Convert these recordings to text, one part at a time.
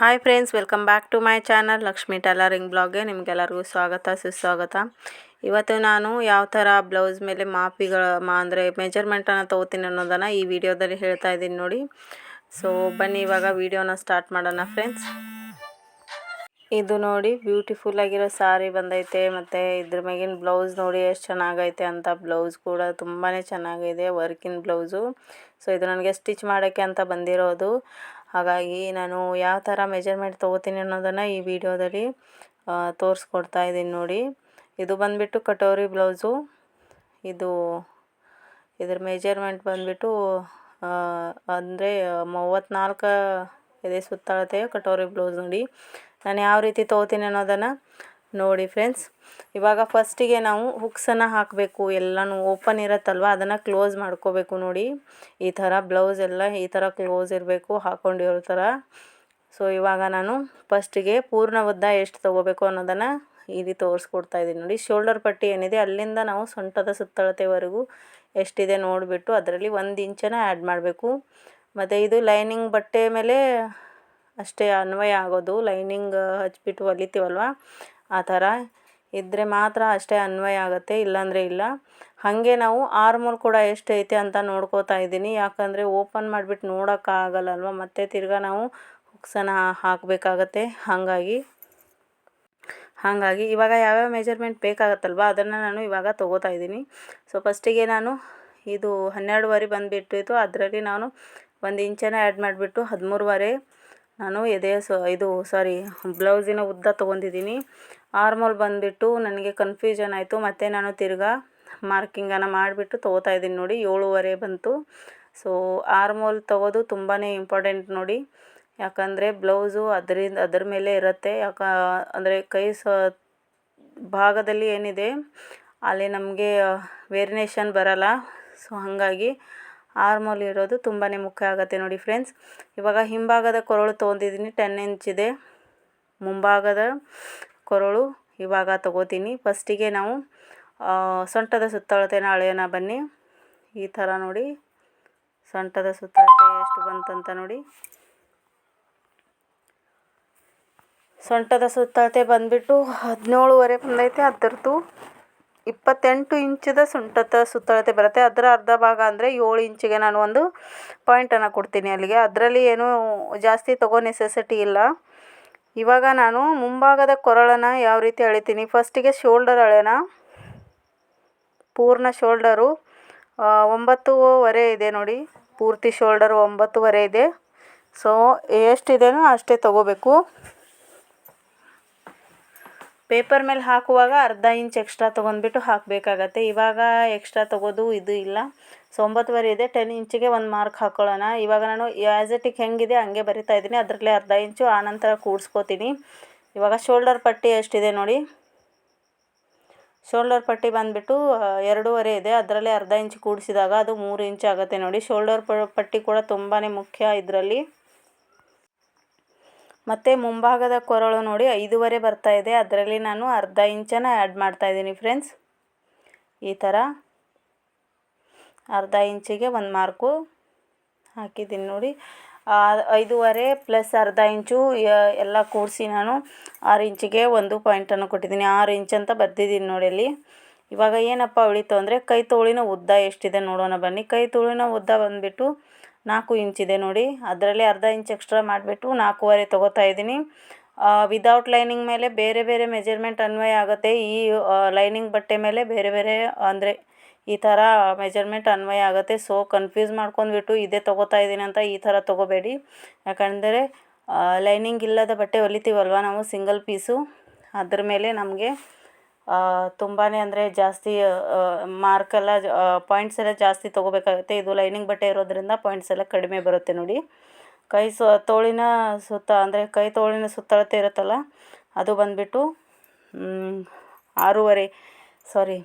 Hi friends, welcome back to my channel Lakshmi tailoring ಬ್ಲಾಗ್ಗೆ. ನಿಮಗೆಲ್ಲರಿಗೂ ಸ್ವಾಗತ, ಸುಸ್ವಾಗತ. ಇವತ್ತು ನಾನು ಯಾವ ಥರ ಬ್ಲೌಸ್ ಮೇಲೆ ಮಾಪಿಗಳ ಮಾ, ಅಂದರೆ ಮೆಜರ್ಮೆಂಟನ್ನು ತೊಗೋತೀನಿ ಅನ್ನೋದನ್ನು ಈ ವಿಡಿಯೋದಲ್ಲಿ ಹೇಳ್ತಾ ಇದ್ದೀನಿ ನೋಡಿ. ಸೊ ಬನ್ನಿ, ಇವಾಗ ವಿಡಿಯೋನ ಸ್ಟಾರ್ಟ್ ಮಾಡೋಣ ಫ್ರೆಂಡ್ಸ್. ಇದು ನೋಡಿ, ಬ್ಯೂಟಿಫುಲ್ ಆಗಿರೋ ಸಾರಿ ಬಂದೈತೆ. ಮತ್ತು ಇದ್ರ ಮೇಗಿನ ಬ್ಲೌಸ್ ನೋಡಿ, ಎಷ್ಟು ಚೆನ್ನಾಗೈತೆ ಅಂತ. ಬ್ಲೌಸ್ ಕೂಡ ತುಂಬಾ ಚೆನ್ನಾಗಿದೆ, ವರ್ಕಿನ ಬ್ಲೌಸು. ಸೊ ಇದು ನನಗೆ ಸ್ಟಿಚ್ ಮಾಡೋಕ್ಕೆ ಅಂತ ಬಂದಿರೋದು. ಹಾಗಾಗಿ ನಾನು ಯಾವ ಥರ ಮೆಜರ್ಮೆಂಟ್ ತೊಗೋತೀನಿ ಅನ್ನೋದನ್ನು ಈ ವಿಡಿಯೋದಲ್ಲಿ ತೋರಿಸ್ಕೊಡ್ತಾ ಇದ್ದೀನಿ ನೋಡಿ. ಇದು ಬಂದುಬಿಟ್ಟು ಕಟೋರಿ ಬ್ಲೌಸು. ಇದು, ಇದ್ರ ಮೆಜರ್ಮೆಂಟ್ ಬಂದುಬಿಟ್ಟು ಅಂದರೆ ಮೂವತ್ತ್ನಾಲ್ಕು ಇದೆ ಸುತ್ತಳತೆ ಕಟೋರಿ ಬ್ಲೌಸ್ ನೋಡಿ. ನಾನು ಯಾವ ರೀತಿ ತೊಗೋತೀನಿ ಅನ್ನೋದನ್ನು ನೋಡಿ ಫ್ರೆಂಡ್ಸ್ ಇವಾಗ ಫಸ್ಟಿಗೆ ನಾವು ಹುಕ್ಸನ್ನು ಹಾಕಬೇಕು, ಎಲ್ಲನೂ ಓಪನ್ ಇರತ್ತಲ್ವ? ಅದನ್ನು ಕ್ಲೋಸ್ ಮಾಡ್ಕೋಬೇಕು ನೋಡಿ. ಈ ಥರ ಬ್ಲೌಸ್ ಎಲ್ಲ ಈ ಥರ ಕ್ಲೋಸ್ ಇರಬೇಕು ಹಾಕ್ಕೊಂಡಿರೋ ಥರ. ಸೊ ಇವಾಗ ನಾನು ಫಸ್ಟಿಗೆ ಪೂರ್ಣ ಉದ್ದ ಎಷ್ಟು ತೊಗೋಬೇಕು ಅನ್ನೋದನ್ನು ಇಲ್ಲಿ ತೋರಿಸ್ಕೊಡ್ತಾ ಇದ್ದೀನಿ ನೋಡಿ. ಶೋಲ್ಡರ್ ಪಟ್ಟಿ ಏನಿದೆ, ಅಲ್ಲಿಂದ ನಾವು ಸೊಂಟದ ಸುತ್ತಳತೆವರೆಗೂ ಎಷ್ಟಿದೆ ನೋಡಿಬಿಟ್ಟು ಅದರಲ್ಲಿ ಒಂದು ಇಂಚನ ಆ್ಯಡ್ ಮಾಡಬೇಕು. ಮತ್ತು ಇದು ಲೈನಿಂಗ್ ಬಟ್ಟೆ ಮೇಲೆ ಅಷ್ಟೇ ಅನ್ವಯ ಆಗೋದು. ಲೈನಿಂಗ್ ಹಚ್ಬಿಟ್ಟು ಹೊಲಿತೀವಲ್ವ? ಆ ಥರ. ಇದ್ದರೆ ಮಾತ್ರ ಅಷ್ಟೇ ಅನ್ವಯ ಆಗುತ್ತೆ, ಇಲ್ಲಾಂದರೆ ಇಲ್ಲ. ಹಾಗೆ ನಾವು ಆರ್ಮೋಲ್ ಕೂಡ ಎಷ್ಟು ಐತೆ ಅಂತ ನೋಡ್ಕೋತಾ ಇದ್ದೀನಿ. ಯಾಕಂದರೆ ಓಪನ್ ಮಾಡಿಬಿಟ್ಟು ನೋಡೋಕ್ಕಾಗಲ್ಲಲ್ವ ಮತ್ತೆ ತಿರ್ಗಾ ನಾವು ಹುಕ್ಸನ್ನು ಹಾಕಬೇಕಾಗತ್ತೆ. ಹಾಗಾಗಿ ಹಾಗಾಗಿ ಇವಾಗ ಯಾವ್ಯಾವ ಮೆಜರ್ಮೆಂಟ್ ಬೇಕಾಗತ್ತಲ್ವ? ಅದನ್ನು ನಾನು ಇವಾಗ ತೊಗೋತಾ ಇದ್ದೀನಿ. ಸೊ ಫಸ್ಟಿಗೆ ನಾನು ಇದು ಹನ್ನೆರಡುವರೆ ಬಂದುಬಿಟ್ಟಿತ್ತು. ಅದರಲ್ಲಿ ನಾನು ಒಂದು ಇಂಚನ್ನು ಆ್ಯಡ್ ಮಾಡಿಬಿಟ್ಟು ಹದಿಮೂರುವರೆ ನಾನು ಎದೆ ಸೊ ಇದು ಸಾರಿ ಬ್ಲೌಸಿನ ಉದ್ದ ತೊಗೊಂಡಿದ್ದೀನಿ. ಆರ್ಮೋಲ್ ಬಂದುಬಿಟ್ಟು ನನಗೆ ಕನ್ಫ್ಯೂಷನ್ ಆಯಿತು. ಮತ್ತು ನಾನು ತಿರ್ಗಾ ಮಾರ್ಕಿಂಗನ್ನು ಮಾಡಿಬಿಟ್ಟು ತೊಗೋತಾ ಇದ್ದೀನಿ ನೋಡಿ, ಏಳುವರೆ ಬಂತು. ಸೊ ಆರ್ಮೋಲ್ ತೊಗೋದು ತುಂಬಾ ಇಂಪಾರ್ಟೆಂಟ್ ನೋಡಿ. ಯಾಕಂದರೆ ಬ್ಲೌಸು ಅದರಿಂದ, ಅದ್ರ ಮೇಲೆ ಇರುತ್ತೆ. ಯಾಕ, ಅಂದರೆ ಕೈ ಸ, ಭಾಗದಲ್ಲಿ ಏನಿದೆ, ಅಲ್ಲಿ ನಮಗೆ ವೇರಿನೇಷನ್ ಬರಲ್ಲ. ಸೊ ಹಾಗಾಗಿ ಆರ್ಮೋಲ್ ಇರೋದು ತುಂಬಾ ಮುಖ್ಯ ಆಗುತ್ತೆ ನೋಡಿ ಫ್ರೆಂಡ್ಸ್ ಇವಾಗ ಹಿಂಭಾಗದ ಕೊರಳು ತೊಗೊಂಡಿದ್ದೀನಿ ಟೆನ್ ಇಂಚಿದೆ ಮುಂಭಾಗದ ಕೊರಳು ಇವಾಗ ತಗೋತೀನಿ. ಫಸ್ಟಿಗೆ ನಾವು ಸೊಂಟದ ಸುತ್ತಳತೆನ ಅಳೆಯೋಣ ಬನ್ನಿ. ಈ ಥರ ನೋಡಿ, ಸೊಂಟದ ಸುತ್ತಳತೆ ಎಷ್ಟು ಬಂತಂತ ನೋಡಿ. ಸೊಂಟದ ಸುತ್ತಳತೆ ಬಂದುಬಿಟ್ಟು ಹದಿನೇಳುವರೆ ಬಂದೈತೆ. ಅದರದ್ದು ಇಪ್ಪತ್ತೆಂಟು ಇಂಚದ ಸೊಂಟದ ಸುತ್ತಳತೆ ಬರುತ್ತೆ. ಅದರ ಅರ್ಧ ಭಾಗ ಅಂದರೆ ಏಳು ಇಂಚಿಗೆ ನಾನು ಒಂದು ಪಾಯಿಂಟನ್ನು ಕೊಡ್ತೀನಿ ಅಲ್ಲಿಗೆ. ಅದರಲ್ಲಿ ಏನೂ ಜಾಸ್ತಿ ತಗೋ ನೆಸೆಸಿಟಿ ಇಲ್ಲ. ಇವಾಗ ನಾನು ಮುಂಭಾಗದ ಕೊರಳನ್ನು ಯಾವ ರೀತಿ ಅಳಿತೀನಿ? ಫಸ್ಟಿಗೆ ಶೋಲ್ಡರ್ ಅಳೆಯೋಣ ಪೂರ್ಣ ಶೋಲ್ಡರು. ಒಂಬತ್ತುವರೆ ಇದೆ ನೋಡಿ. ಪೂರ್ತಿ ಶೋಲ್ಡರ್ ಒಂಬತ್ತುವರೆ ಇದೆ. ಸೊ ಎಷ್ಟಿದೆಯೋ ಅಷ್ಟೇ ತೊಗೋಬೇಕು. ಪೇಪರ್ ಮೇಲೆ ಹಾಕುವಾಗ ಅರ್ಧ ಇಂಚ್ ಎಕ್ಸ್ಟ್ರಾ ತೊಗೊಂಡ್ಬಿಟ್ಟು ಹಾಕಬೇಕಾಗತ್ತೆ. ಇವಾಗ ಎಕ್ಸ್ಟ್ರಾ ತೊಗೋದು ಇದು ಇಲ್ಲ. ಸೊ, ಒಂಬತ್ತುವರೆ ಇದೆ. ಟೆನ್ ಇಂಚಿಗೆ ಒಂದು ಮಾರ್ಕ್ ಹಾಕ್ಕೊಳ್ಳೋಣ ಇವಾಗ ನಾನು ಆ್ಯಸ್ ಹೆಂಗಿದೆ ಹಂಗೆ ಬರಿತಾ ಇದ್ದೀನಿ. ಅದರಲ್ಲೇ ಅರ್ಧ ಇಂಚು. ಆನಂತರ ಕೂಡಿಸ್ಕೋತೀನಿ. ಇವಾಗ ಶೋಲ್ಡರ್ ಪಟ್ಟಿ ಎಷ್ಟಿದೆ ನೋಡಿ. ಶೋಲ್ಡರ್ ಪಟ್ಟಿ ಬಂದುಬಿಟ್ಟು ಎರಡೂವರೆ ಇದೆ. ಅದರಲ್ಲೇ ಅರ್ಧ ಇಂಚ್ ಕೂಡಿಸಿದಾಗ ಅದು ಮೂರು ಇಂಚ್ ಆಗುತ್ತೆ ನೋಡಿ. ಶೋಲ್ಡರ್ ಪಟ್ಟಿ ಕೂಡ ತುಂಬಾ ಮುಖ್ಯ ಇದರಲ್ಲಿ. ಮತ್ತು ಮುಂಭಾಗದ ಕೊರಳು ನೋಡಿ ಐದೂವರೆ ಬರ್ತಾ ಇದೆ. ಅದರಲ್ಲಿ ನಾನು ಅರ್ಧ ಇಂಚನ್ನು ಆ್ಯಡ್ ಮಾಡ್ತಾಯಿದ್ದೀನಿ ಫ್ರೆಂಡ್ಸ್ ಈ ಥರ ಅರ್ಧ ಇಂಚಿಗೆ ಒಂದು ಮಾರ್ಕು ಹಾಕಿದ್ದೀನಿ ನೋಡಿ. ಐದೂವರೆ ಪ್ಲಸ್ ಅರ್ಧ ಇಂಚು ಎಲ್ಲ ಕೂಡಿಸಿ ನಾನು ಆರು ಇಂಚಿಗೆ ಒಂದು ಪಾಯಿಂಟನ್ನು ಕೊಟ್ಟಿದ್ದೀನಿ. ಆರು ಇಂಚ್ ಅಂತ ಬರ್ದಿದ್ದೀನಿ ನೋಡಿ ಅಲ್ಲಿ. ಇವಾಗ ಏನಪ್ಪ ಉಳಿತು ಅಂದರೆ ಕೈ ತೋಳಿನ ಉದ್ದ ಎಷ್ಟಿದೆ ನೋಡೋಣ ಬನ್ನಿ. ಕೈ ತೋಳಿನ ಉದ್ದ ಬಂದುಬಿಟ್ಟು ನಾಲ್ಕು ಇಂಚಿದೆ ನೋಡಿ. ಅದರಲ್ಲಿ ಅರ್ಧ ಇಂಚ್ ಎಕ್ಸ್ಟ್ರಾ ಮಾಡಿಬಿಟ್ಟು ನಾಲ್ಕೂವರೆ ತೊಗೋತಾ ಇದ್ದೀನಿ. ವಿದೌಟ್ ಲೈನಿಂಗ್ ಮೇಲೆ ಬೇರೆ ಬೇರೆ ಮೆಜರ್ಮೆಂಟ್ ಅನ್ವಯ ಆಗುತ್ತೆ. ಈ ಲೈನಿಂಗ್ ಬಟ್ಟೆ ಮೇಲೆ ಬೇರೆ ಬೇರೆ, ಅಂದರೆ ಈ ಥರ ಮೆಜರ್ಮೆಂಟ್ ಅನ್ವಯ ಆಗುತ್ತೆ. ಸೊ ಕನ್ಫ್ಯೂಸ್ ಮಾಡ್ಕೊಂಡ್ಬಿಟ್ಟು ಇದೇ ತೊಗೋತಾ ಇದ್ದೀನಿ ಅಂತ ಈ ಥರ ತೊಗೋಬೇಡಿ. ಯಾಕಂದರೆ ಲೈನಿಂಗ್ ಇಲ್ಲದ ಬಟ್ಟೆ ಹೊಲಿತೀವಲ್ವ ನಾವು ಸಿಂಗಲ್ ಪೀಸು ಅದ್ರ ಮೇಲೆ ನಮಗೆ ತುಂಬಾ ಅಂದರೆ ಜಾಸ್ತಿ ಮಾರ್ಕೆಲ್ಲ ಪಾಯಿಂಟ್ಸ್ ಎಲ್ಲ ಜಾಸ್ತಿ ತೊಗೋಬೇಕಾಗುತ್ತೆ. ಇದು ಲೈನಿಂಗ್ ಬಟ್ಟೆ ಇರೋದರಿಂದ ಪಾಯಿಂಟ್ಸ್ ಎಲ್ಲ ಕಡಿಮೆ ಬರುತ್ತೆ ನೋಡಿ. ಕೈ ಸೊ, ತೋಳಿನ ಸುತ್ತ, ಅಂದರೆ ಕೈ ತೋಳಿನ ಸುತ್ತಳತೆ ಇರುತ್ತಲ್ಲ, ಅದು ಬಂದುಬಿಟ್ಟು ಆರೂವರೆ ಸಾರಿ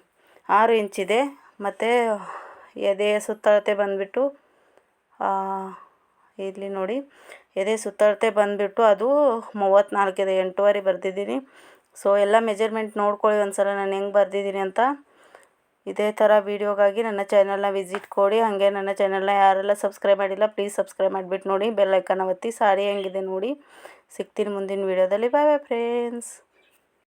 ಆರು ಇಂಚಿದೆ ಮತ್ತು ಎದೆಯ ಸುತ್ತಳತೆ ಬಂದುಬಿಟ್ಟು ಇಲ್ಲಿ ನೋಡಿ, ಎದೆ ಸುತ್ತಳತೆ ಬಂದುಬಿಟ್ಟು ಅದು ಮೂವತ್ತ್ನಾಲ್ಕಿದೆ ಎಂಟೂವರೆ ಬರೆದಿದ್ದೀನಿ. ಸೊ ಎಲ್ಲ ಮೆಜರ್ಮೆಂಟ್ ನೋಡ್ಕೊಳ್ಳಿ ಒಂದು ಸಲ ನಾನು ಹೆಂಗೆ ಬರ್ದಿದ್ದೀನಿ ಅಂತ ಇದೇ ಥರ ವೀಡಿಯೋಗಾಗಿ ನನ್ನ ಚಾನಲ್ನ ವಿಸಿಟ್ ಕೊಡಿ. ಹಾಗೆ ನನ್ನ ಚಾನಲ್ನ ಯಾರೆಲ್ಲ ಸಬ್ಸ್ಕ್ರೈಬ್ ಮಾಡಿಲ್ಲ ಪ್ಲೀಸ್ ಸಬ್ಸ್ಕ್ರೈಬ್ ಮಾಡಿಬಿಟ್ಟು ನೋಡಿ. ಬೆಲ್ಲೈಕನ್ನ ಒತ್ತಿ ಸಾರಿ ಹೆಂಗಿದೆ ನೋಡಿ. ಸಿಗ್ತೀನಿ ಮುಂದಿನ ವೀಡಿಯೋದಲ್ಲಿ ಬಾಯ್ ಬಾಯ್ ಫ್ರೆಂಡ್ಸ್